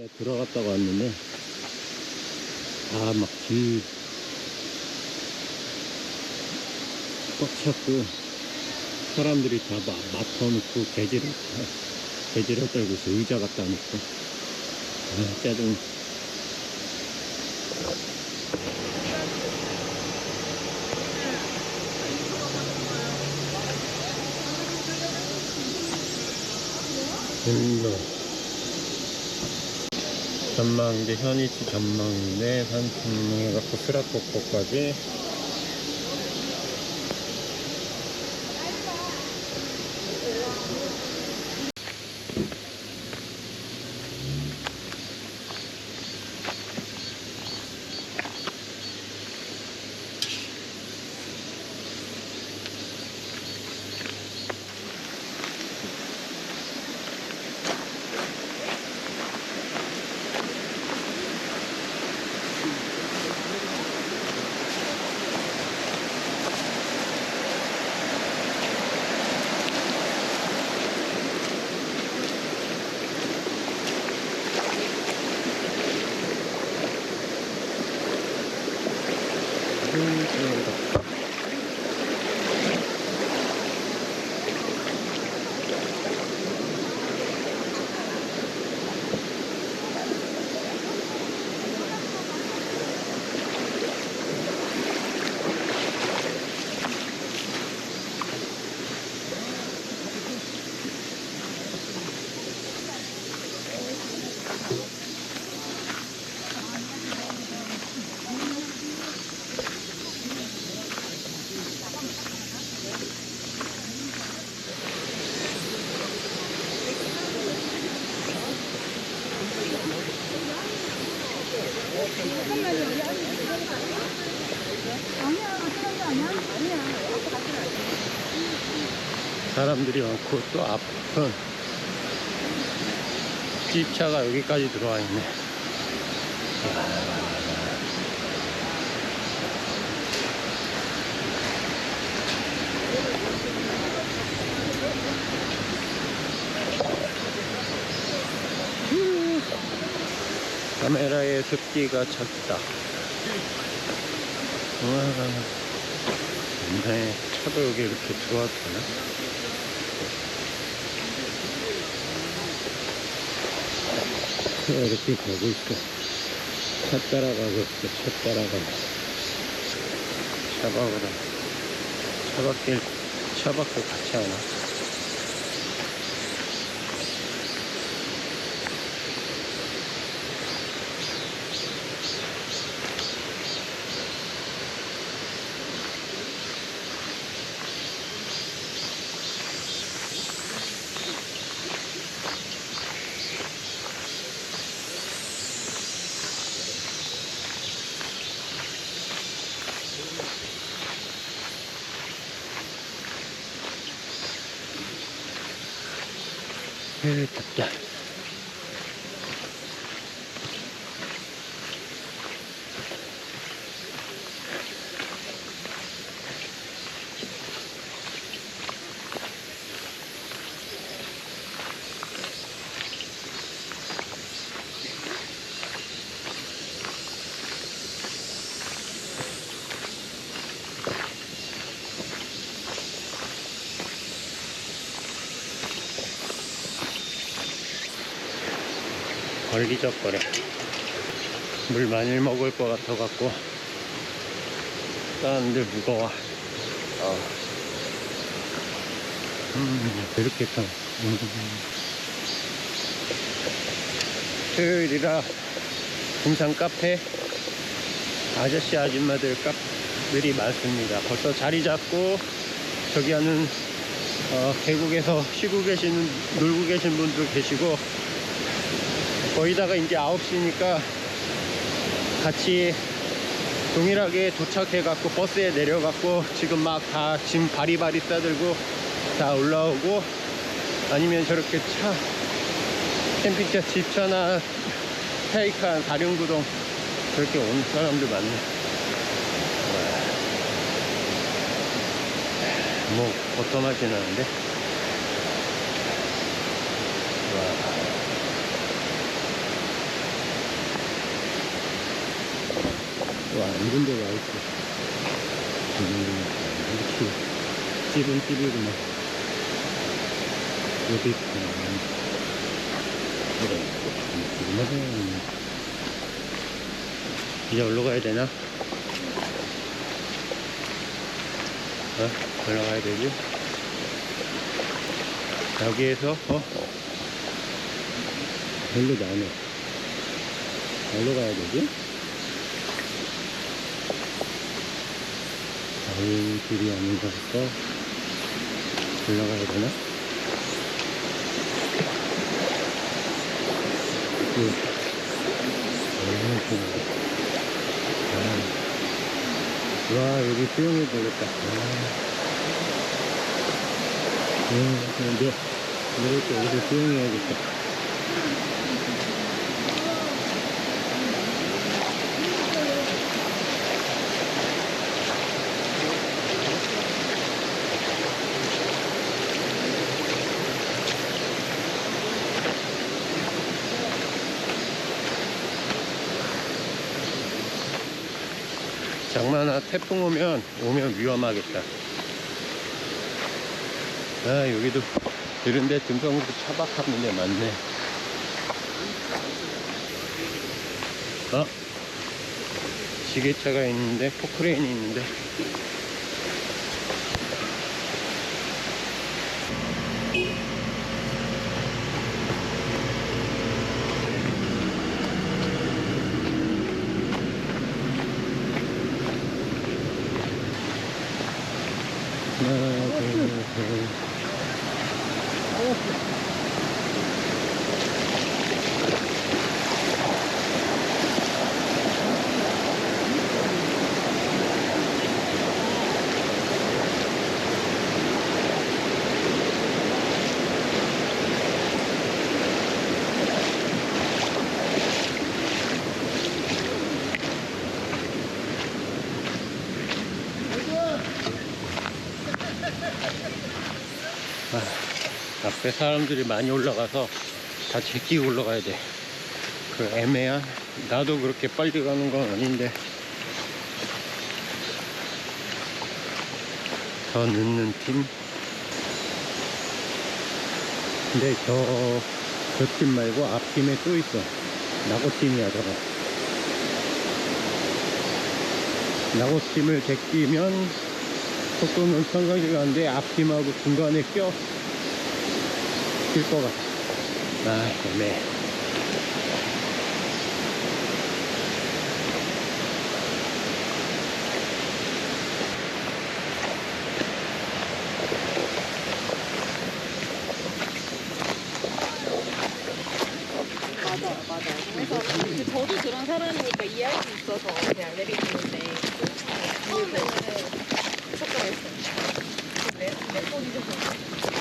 네, 들어갔다가 왔는데 다막 길 꽉 찼고 사람들이 다 마, 맡아놓고 개지를 개지를 떨고 있어. 의자 갖다 놓고. 아 짜증. 음, 전망대 현이치 전망대 산책로해갖고 스라코코까지 うん、なるほど。 사람들이 많고 또 앞은 집차가 여기까지 들어와 있네. 카메라에 습기가 찼다. 우와, 네, 차도 여기 이렇게 들어왔구나. 차가 이렇게 가고 있어. 차 따라가고 있어, 차 따라가고. 차박으로. 차박길, 차박도 같이 하나? 해 걸리적거려. 물 많이 먹을 것 같아 갖고, 사람들 무거워. 어. 음, 이렇게 타. 음. 토요일이라 등산 카페, 아저씨, 아줌마들 카페들이 많습니다. 벌써 자리 잡고, 저기 하는, 어, 계곡에서 쉬고 계시는, 놀고 계신 분도 계시고, 거의다가 이제 9시니까 같이 동일하게 도착해갖고 버스에 내려갖고 지금 막 다 짐 바리바리 싸들고 다 올라오고 아니면 저렇게 차 캠핑카 집차나 테이칸 다륜구동 저렇게 오는 사람들 많네 와. 뭐 버터 맛이 나는데 이런 데와 있어. 음, 이렇게 집이구나. 여기 있구나. 그래, 지금 이제 올라가야 되나? 어? 올라가야 되지? 여기에서, 어? 별로 나네. 어디로 가야 되지? 아유, 길이 아닌가 볼까? 올라가야 되나? 그, 어, 그, 아, 와, 여기 수영해 되겠다. 아. 음, 근데, 이렇게 여기서 수영해야겠다. 장마나 태풍 오면 오면 위험하겠다. 아 여기도 이런데 등성으로 차박하는 데 많네. 어? 지게차가 있는데 포크레인이 있는데 사람들이 많이 올라가서 다 제끼고 올라가야 돼. 그 애매한, 나도 그렇게 빨리 가는 건 아닌데, 더 늦는 팀. 근데 저, 저 팀 말고 앞팀에 또 있어. 나고팀이야, 저거. 나고팀을 제끼면 속도는 평상시 가는데 앞팀하고 중간에 껴. 낄것 같아. 아, 애매해. 맞아, 맞아. 그래서 그 저도 그런 사람이니까 이해할 수 있어서 그냥 내리는데 처음에는 무섭다했어요. 내, 내 손이 좀.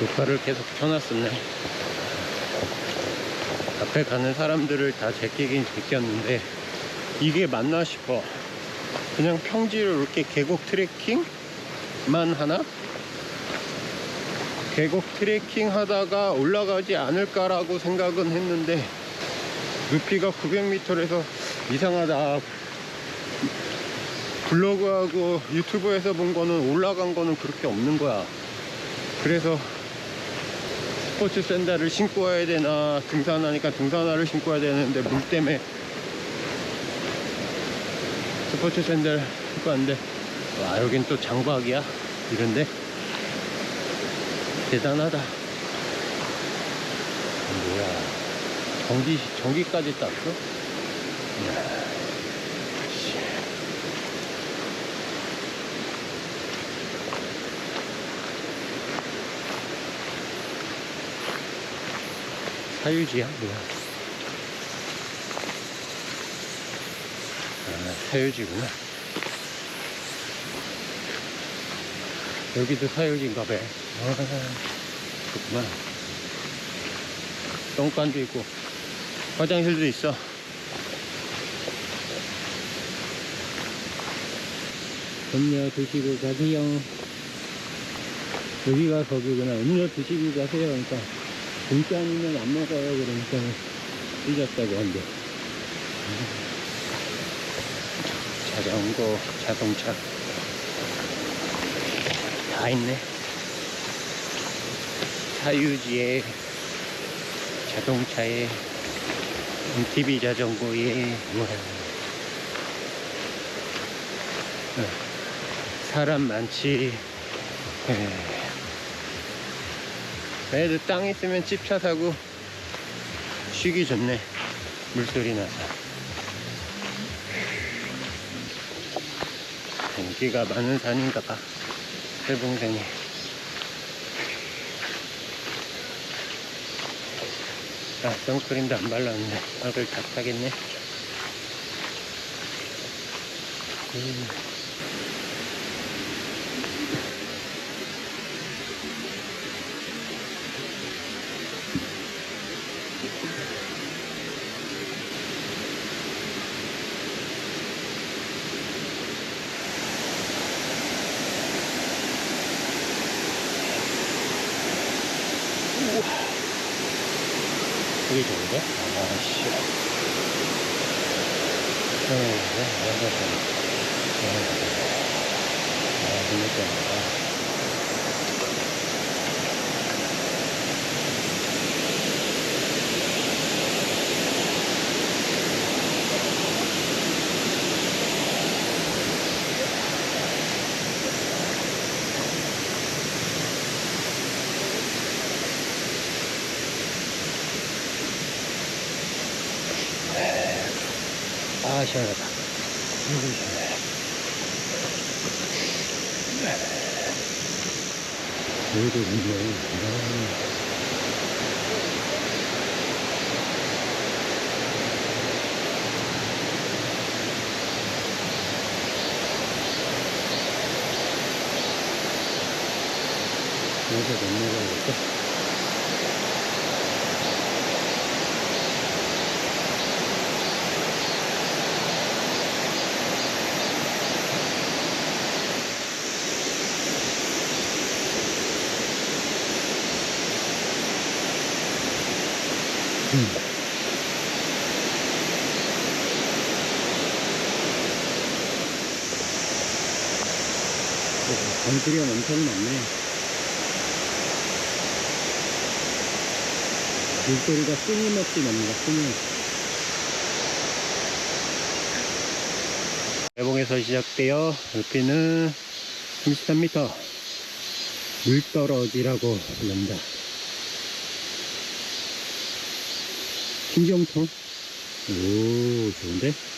녹화를 계속 켜놨었네. 앞에 가는 사람들을 다 제끼긴 제꼈는데, 이게 맞나 싶어. 그냥 평지를 이렇게 계곡 트레킹만 하나? 계곡 트레킹 하다가 올라가지 않을까라고 생각은 했는데, 높이가 900m에서 이상하다. 블로그하고 유튜브에서 본 거는 올라간 거는 그렇게 없는 거야. 그래서 스포츠 샌들을 신고 와야 되나 등산하니까 등산화를 신고 와야 되는데 물 때문에 스포츠 샌들 신고 왔는데 와 여긴 또 장박이야? 이런데? 대단하다. 뭐야. 전기 전기까지 땄어? 이야, 사유지야 뭐야. 아 사유지구나. 여기도 사유지인가 봐. 아, 그렇구나 똥간도 있고. 화장실도 있어. 음료 드시고 가세요. 여기가 거기구나. 음료 드시고 가세요 그러니까 공짜 아니면 안 먹어요. 그러니까 삐졌다고 한대 자전거 자동차. 다 있네. 사유지에 자동차에 MTB 자전거에 우와. 어, 사람 많지. 에. 애들 땅 있으면 집차 사고 쉬기 좋네. 물소리 나서. 인기가 많은 산인가 봐. 세봉산이. 아 선크림도 안 발랐는데 얼굴 다 타겠네. 음. 그게 좋은데? 아씨. 어, 어, 어, 어. 아, 재밌 다. 아, 시원하다. 아이고, 시원해. 여기도 있네. 여기서 못 내려가겠다. 음. 건드리 엄청 많네. 물소리가 끊임없이 납니다, 끊임없이. 개봉에서 시작되어 높이는 33m. 물떨어지라고 부른다. 신경통? 오, 좋은데?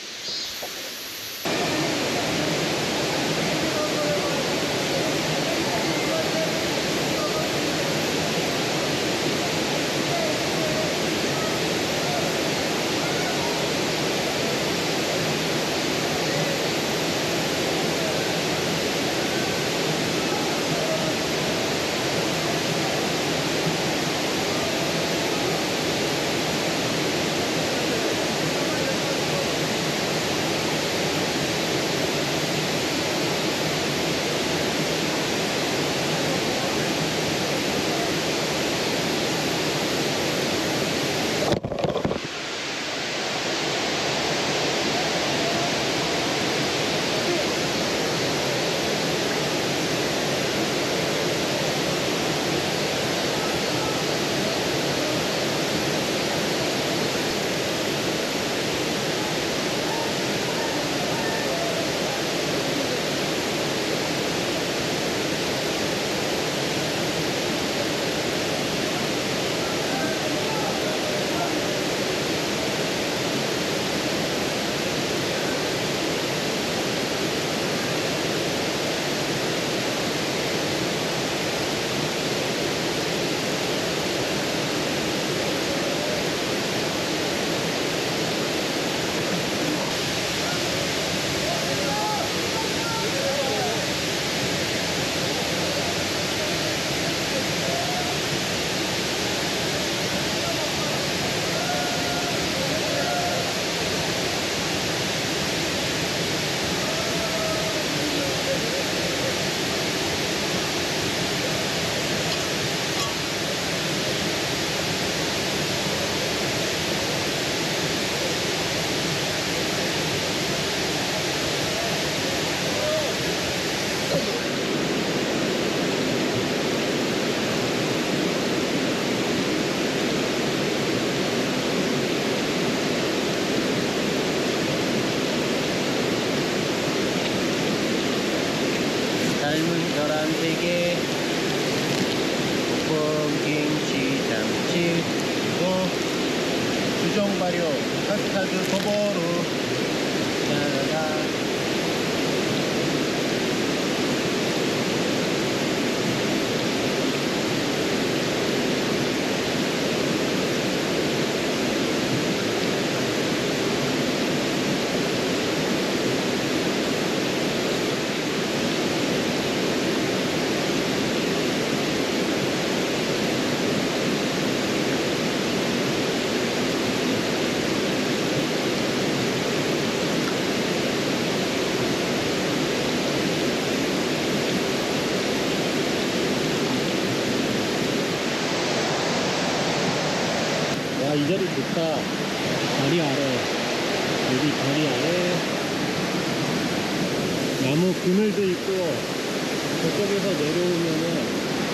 발효 카스타드 짜라라 와, 이 자리 좋다. 다리 아래. 여기 다리 아래. 나무 그늘도 있고, 저쪽에서 내려오면은,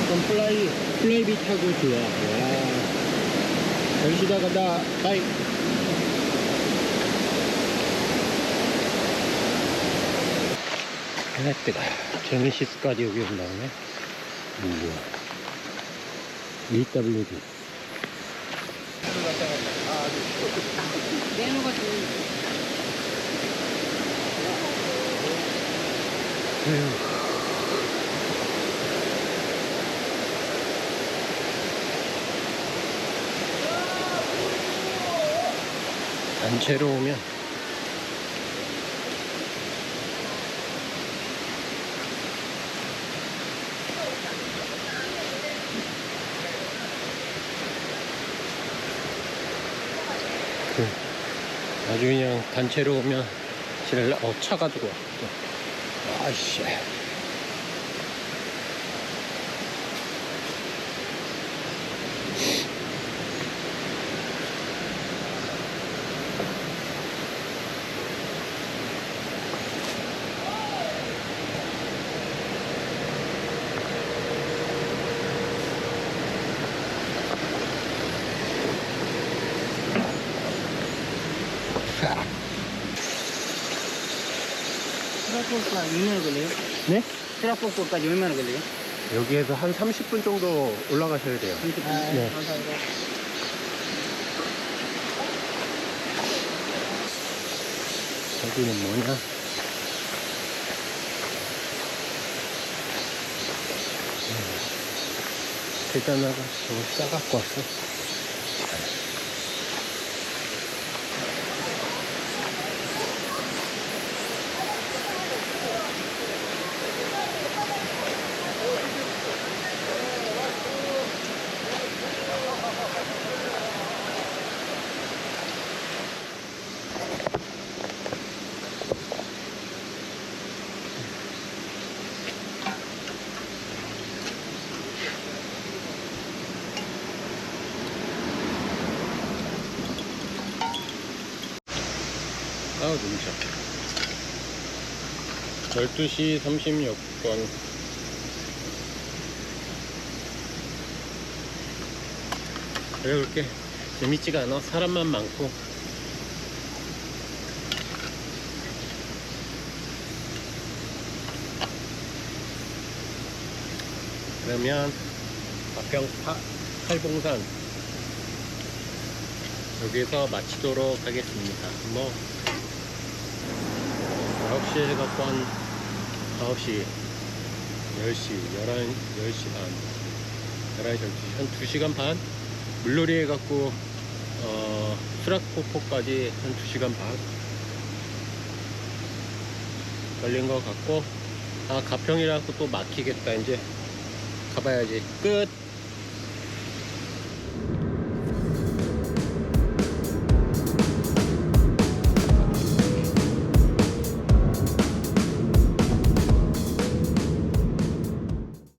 좀 플라이, 플레이비 타고 좋아. 와. 열시다 간다. 바이. 아, 뜨거. 제네시스까지 여기 온다네. 우와. EWD. 메뉴가 좋 단체로 오면. 그 아주 그냥 단체로 오면 지랄 어 차가 들어와 또. 아이씨 트라포가 얼마나 걸려요? 네? 트라포까지 얼마나 걸려요? 여기에서 한 30분 정도 올라가셔야 돼요 아, 네. 감사합니다. 여기는 뭐냐? 일단 나가 저거 싸갖고 왔어. 눈차 12시 36분. 왜 그렇게. 재밌지가 않아. 사람만 많고. 그러면 파, 팔봉산. 여기서 마치도록 하겠습니다. 뭐 9시에 해갖고 한 9시, 10시, 11, 10시 반, 11시, 12시, 한 2시간 반? 물놀이 해갖고 어, 수락폭포까지 한 2시간 반? 걸린 것 같고 아 가평이라서 또 막히겠다 이제. 가봐야지. 끝